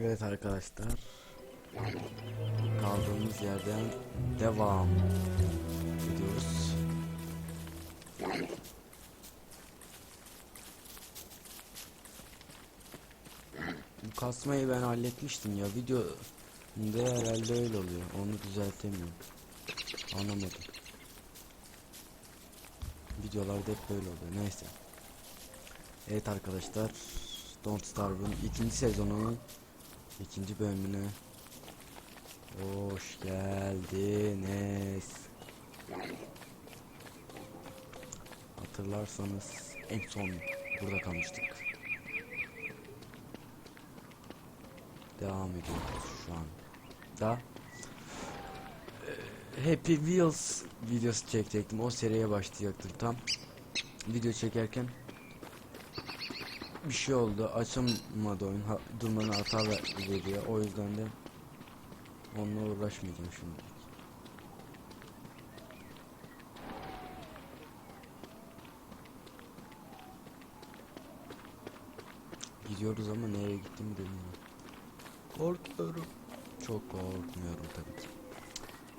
Evet arkadaşlar. Kaldığımız yerden devam ediyoruz. Bu kasmayı ben halletmiştim ya. Video de herhalde öyle oluyor. Onu düzeltemiyorum. Anlamadım. Videolarda hep böyle oluyor. Neyse. Evet arkadaşlar. Don't Starve'ın ikinci sezonunun ikinci bölümüne hoş geldiniz. Hatırlarsanız en son burada kalmıştık. Devam ediyoruz şu an. Da e, Happy Wheels videosu çekecektim. O seriye başlayacaktım tam. Video çekerken bir şey oldu. Açılmadı oyun. Ha, durmanın hata ver- veriyor. O yüzden de onunla uğraşmayacağım şimdi. Gidiyoruz ama nereye gittiğimi bilmiyorum. Korkuyorum. Çok korkmuyorum tabii ki.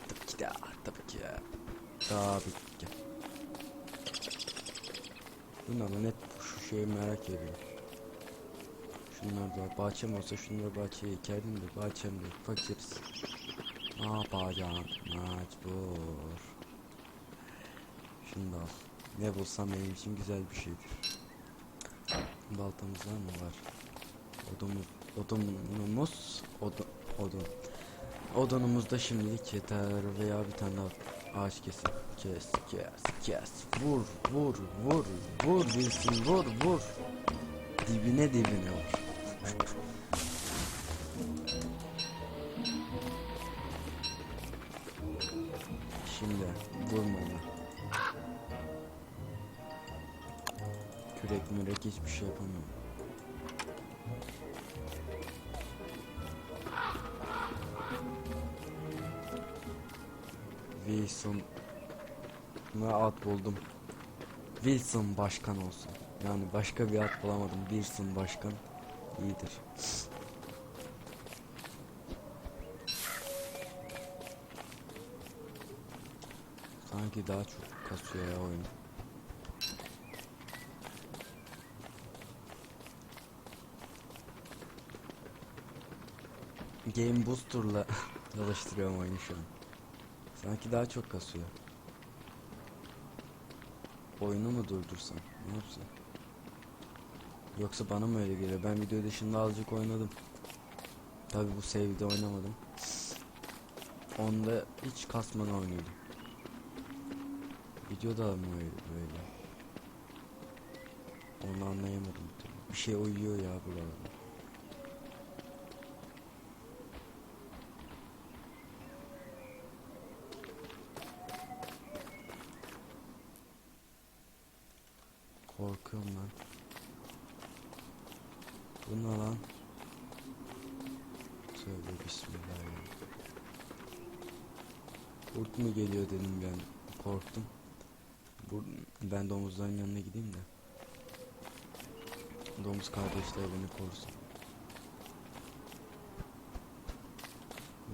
Tabii ki de, tabii ki ya. Tabii ki. Bu ne lan hep şu şeyi merak ediyorum. Şunlar da bahçem olsa şunları bahçeye ekerdim de bahçemde fakiriz. Ne yapacağım mecbur. Şunu da al. Ne bulsam benim için güzel bir şeydir. Baltamız var mı var? Odumuz, odunumuz, odun, odun. Odunumuz da şimdilik yeter veya bir tane daha ağaç kesin. Kes, kes, kes. Vur, vur, vur, vur bilsin, vur, vur. Dibine dibine vur. Şimdi vurma onu. Kürek mürek hiçbir şey yapamıyorum. Wilson ne ad buldum. Wilson başkan olsun. Yani başka bir ad bulamadım. Wilson başkan iyidir. Sanki daha çok kasıyor ya oyun. Game Booster'la çalıştırıyorum oyunu şu an. Sanki daha çok kasıyor. Oyunu mu durdursam? Ne yapsam? Yoksa bana mı öyle geliyor? Ben video dışında azıcık oynadım. Tabi bu save'de oynamadım. Onda hiç kasmadan oynuyordum. Videoda mı öyle böyle? Onu anlayamadım. bir şey uyuyor ya buralarda. Korkuyorum lan. Bu ne lan? Söyle bismillah ya. Kurt mu geliyor dedim ben. Korktum. Ben domuzların yanına gideyim de. Domuz kardeşler beni korusun.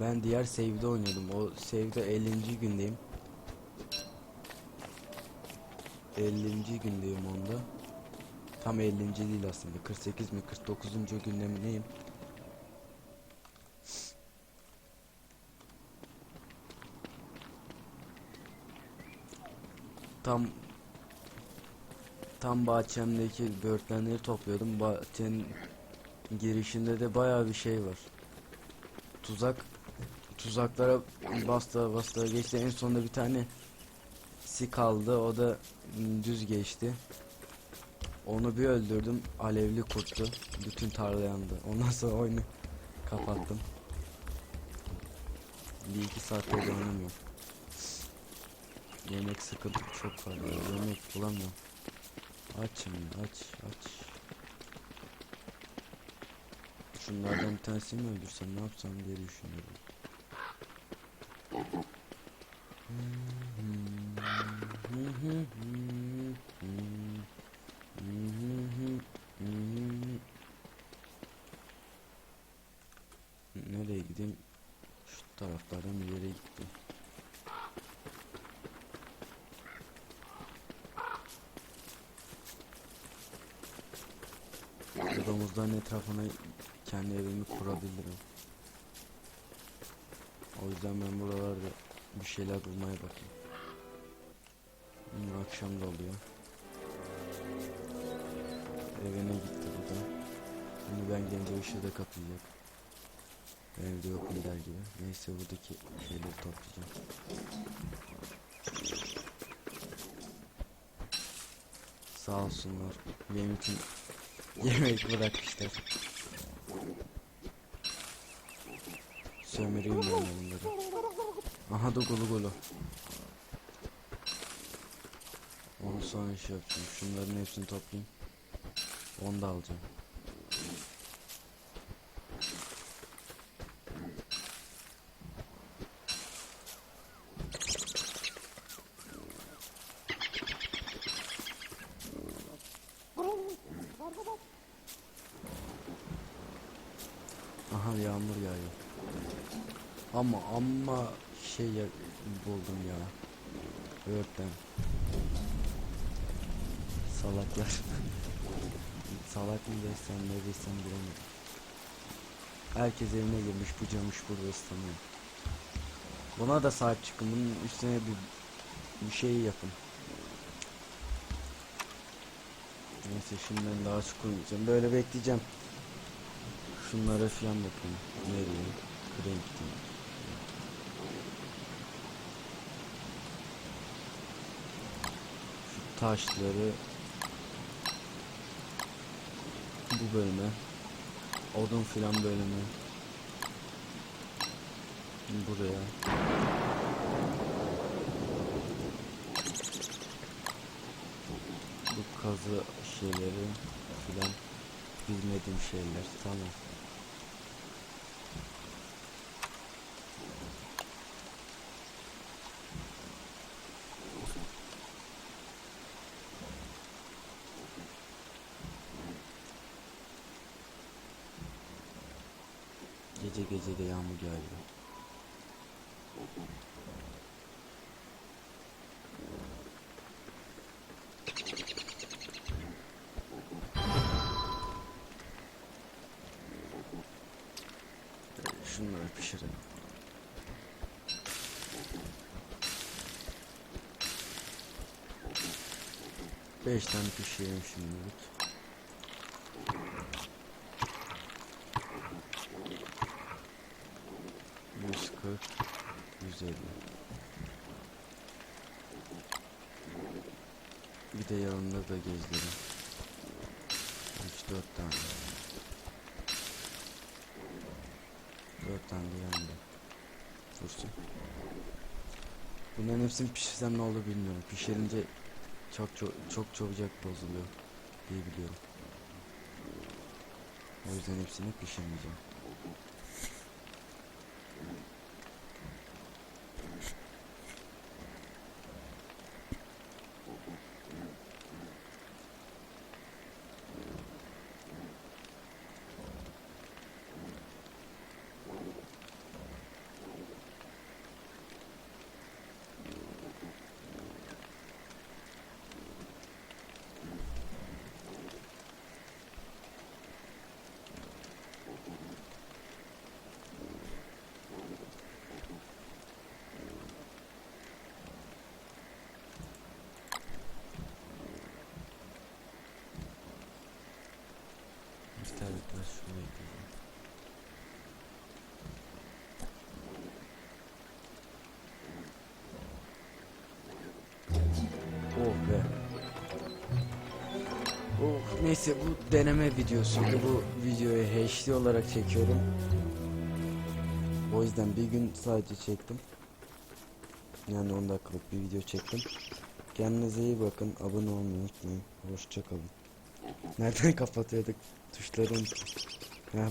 Ben diğer save'de oynuyordum. O save'de 50. gündeyim. 50. gündeyim onda. Tam 50. değil aslında. 48 mi 49. günde neyim? Tam tam bahçemdeki böğürtlenleri topluyordum. Bahçenin girişinde de bayağı bir şey var. Tuzak tuzaklara basta basta geçti. En sonunda bir tane si kaldı. O da mm, düz geçti. Onu bir öldürdüm. Alevli kurttu. Bütün tarla yandı. Ondan sonra oyunu kapattım. Bir iki saattir de oynamıyorum. Yemek sıkıntı çok fazla. Yemek bulamıyorum. Açım ya aç aç. Şunlardan bir tanesini mi öldürsem ne yapsam diye düşünüyorum. Nereye gideyim? Şu taraflardan bir yere gittim. Bu domuzların etrafına kendi evimi kurabilirim. O yüzden ben buralarda bir şeyler bulmaya bakayım. Hmm, akşam da oluyor. Evine gitti bu da. Şimdi ben gelince ışığı da kapayacak. Evde yokum der gibi. Neyse buradaki şeyleri toplayacağım. Sağ olsunlar. Yemek için yemek bırakmışlar. Sömüreyim ben bunları. Aha da gulu gulu. Onu sonra şey yapayım. Şunların hepsini toplayayım. Onu da alacağım. Aha yağmur yağıyor. Ama ama şey buldum ya. Öğretmen. Salaklar. Salak mı desem ne desem bilemedim. Herkes evine girmiş bucamış burada ıslanıyor. Buna da sahip çıkın. Bunun üstüne bir, bir şey yapın. Neyse şimdiden daha çok oynayacağım. Böyle bekleyeceğim. Şunlara falan bakın. Nereye? Crank'ten. Şu taşları bu bölüme odun filan bölümü buraya bu kazı şeyleri filan bilmediğim şeyler tamam Gece gece de yağmur yağıyor. Şunları pişirelim. Beş tane pişirelim şimdilik. Yüz kırk, yüz elli. Bir de yanında da gezdirin. Üç dört tane. Dört tane de yanında. Dursun. Bunların hepsini pişirsem ne olur bilmiyorum. Pişirince çok çok çok çabucak bozuluyor diye biliyorum. O yüzden hepsini pişirmeyeceğim. İsterlikler şuraya gidelim. Oh be. Oh, neyse bu deneme videosuydu. Bu videoyu HD olarak çekiyorum. O yüzden bir gün sadece çektim. Yani 10 dakikalık bir video çektim. Kendinize iyi bakın. Abone olmayı unutmayın. Hoşçakalın. Nereden kapatıyorduk? Tuşları. Heh, bu